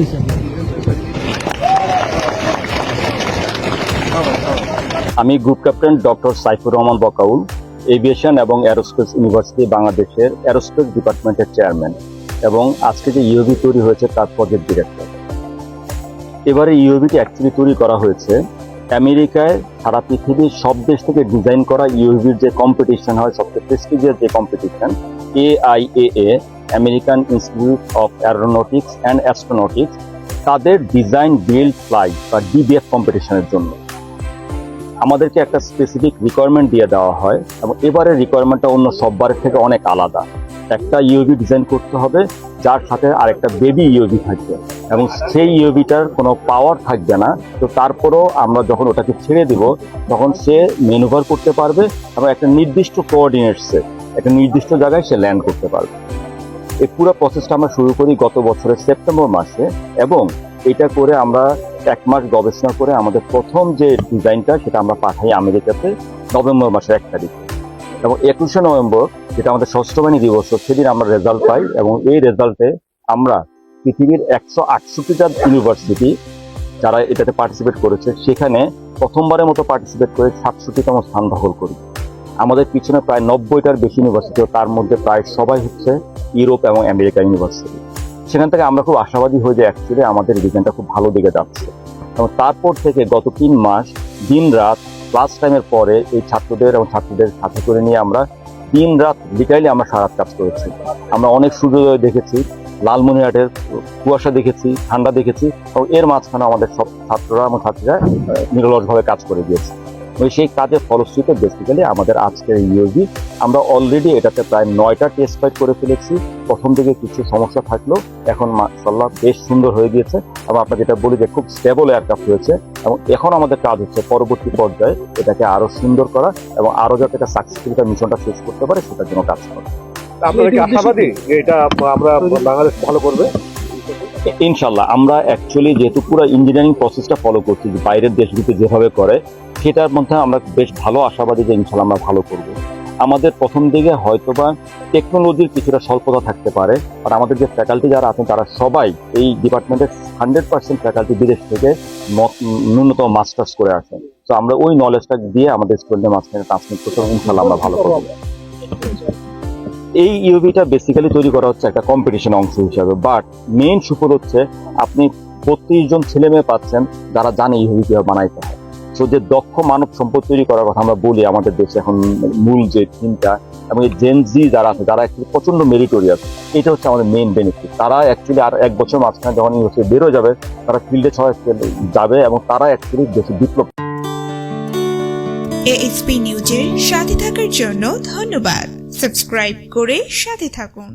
নিচে আমি group captain doctor Saifur Rahman Bakaul, aviation এবং অ্যারোস্পেস ইউনিভার্সিটি বাংলাদেশের অ্যারোস্পেস ডিপার্টমেন্টের চেয়ারম্যান এবং আজকে যে ইউবি তৈরি হয়েছে তার প্রজেক্ট ডিরেক্টর এবারে ইউবিটি অ্যাকচুয়ালি তৈরি করা হয়েছে আমেরিকায় সারা পৃথিবীর সব দেশ থেকে ডিজাইন করা ইউবির যে কম্পিটিশন হয়, সবচেয়ে প্রেস্টিজিয়াস যে competition AIAA American Institute of Aeronautics and Astronautics তাদের ডিজাইন বিল্ড ফ্লাই বা ডিবিএফ কম্পিটিশনের জন্য। আমাদেরকে একটা স্পেসিফিক রিকোয়ারমেন্ট দিয়ে দেওয়া হয় এবং এবারের রিকোয়ারমেন্টটা অন্য সববারের থেকে অনেক আলাদা। একটা ইউবি ডিজাইন করতে হবে, যার সাথে আরেকটা বেবি ইউবি থাকবে এবং সেই ইউবিটার কোনো পাওয়ার থাকবে না। তো তারপরেও আমরা যখন ওটাকে ছেড়ে দিব, তখন সে মেনুভার করতে পারবে এবং একটা নির্দিষ্ট কোঅর্ডিনেটসে একটা নির্দিষ্ট জায়গায় সে ল্যান্ড করতে পারবে। এই পুরো প্রসেসটা আমরা শুরু করি গত বছরের সেপ্টেম্বর মাসে এবং এটা করে আমরা এক মাস গবেষণা করে আমাদের প্রথম যে ডিজাইনটা সেটা আমরা পাঠাই আমেরিকাতে নভেম্বর মাসের এক তারিখে। এবং একুশে নভেম্বর, যেটা আমাদের ষষ্ঠ বাহিনী দিবস, সেদিন আমরা রেজাল্ট পাই এবং এই রেজাল্টে আমরা পৃথিবীর একশো আটষট্টিটা ইউনিভার্সিটি যারা এটাতে পার্টিসিপেট করেছে, সেখানে প্রথমবারের মতো পার্টিসিপেট করে সাতষট্টিতম স্থান দখল করি। আমাদের পিছনে প্রায় নব্বইটার বেশি ইউনিভার্সিটি তার মধ্যে প্রায় সবাই হচ্ছে ইউরোপ এবং আমেরিকা ইউনিভার্সিটি। সেখান থেকে আমরা খুব আশাবাদী হয়ে যে অ্যাকচুয়ালি আমাদের ডিজাইনটা খুব ভালো দিকে যাচ্ছে। এবং তারপর থেকে গত তিন মাস দিন রাত ক্লাস টাইমের পরে এই ছাত্রদের এবং ছাত্রদের সাথে করে নিয়ে আমরা দিন রাত বিকালে আমরা সারাত কাজ করেছি। আমরা অনেক সূর্যোদয় দেখেছি, লালমনিরহাটের কুয়াশা দেখেছি, ঠান্ডা দেখেছি, এবং এর মাঝখানে আমাদের সব ছাত্ররা এবং ছাত্রীরা নিরলসভাবে কাজ করে গিয়েছে। ওই সেই কাজের ফলশ্রুতিতে বেসিক্যালি আমাদের আজকের ইউবি আমরা অলরেডি এটাতে প্রায় নয়টা টেস্ট ফাইট করে ফেলেছি। প্রথম দিকে কিছু সমস্যা থাকলেও এখন মাসাল্লাহ বেশ সুন্দর হয়ে গিয়েছে। এবং আপনাকে যেটা বলি যে খুব স্টেবল এয়ারক্রাফট হয়েছে এবং এখন আমাদের কাজ হচ্ছে পরবর্তী পর্যায়ে এটাকে আরও সুন্দর করা এবং আরও যাতে এটা সাকসেসফুলি তার মিশনটা শেষ করতে পারে সেটার জন্য কাজ করা। আপনারা কি আশাবাদী যে এটা আমরা বাংলাদেশ ভালো করবে? ইনশাল্লাহ আমরা অ্যাকচুয়ালি যেহেতু পুরো ইঞ্জিনিয়ারিং প্রসেসটা ফলো করছি যে বাইরের দেশগুলোতে যেভাবে করে সেটার মধ্যে আমরা বেশ ভালো আশাবাদী যে ইনশাল্লাহ আমরা ভালো করব। আমাদের প্রথম দিকে হয়তোবা টেকনোলজির কিছুটা স্বল্পতা থাকতে পারে আর আমাদের যে ফ্যাকাল্টি যারা আছেন, তারা সবাই এই ডিপার্টমেন্টের হান্ড্রেড পার্সেন্ট ফ্যাকাল্টি বিদেশ থেকে ন্যূনতম মাস্টার্স করে আসেন। তো আমরা ওই নলেজটা দিয়ে আমাদের স্টুডেন্টের মাঝখানে ট্রান্সমিট করতে ইনশাল্লাহ আমরা ভালো করব। এই ইউবিটা বেসিক্যালি তৈরি করা হচ্ছে একটা কম্পিটিশন অংশ হিসাবে বাট মেইন সুফল হচ্ছে আপনি বত্রিশ জন ছেলে মেয়ে পাচ্ছেন যারা জানে ইউবি কীভাবে বানাইতে তো যে দক্ষ মানব সম্পদ তৈরি করার কথা আমরা বলি, আমাদের দেশে এখন মূল যে থিমটা এবং এই জেনজি যারা আছে, যারা একটু প্রচণ্ড মেরিটোরিয়াস এটা হচ্ছে আমাদের মেইন বেনিফিট তারা অ্যাকচুয়ালি আর এক বছর মাঝখানে যখন ইউনিভার্সিটি বেরো যাবে, তারা ফিল্ডে ছয় যাবে এবং তারা অ্যাকচুয়ালি দেশে বিপ্লব এএসপি নিউজের সাথে থাকার জন্য ধন্যবাদ। সাবস্ক্রাইব করে সাথে থাকুন।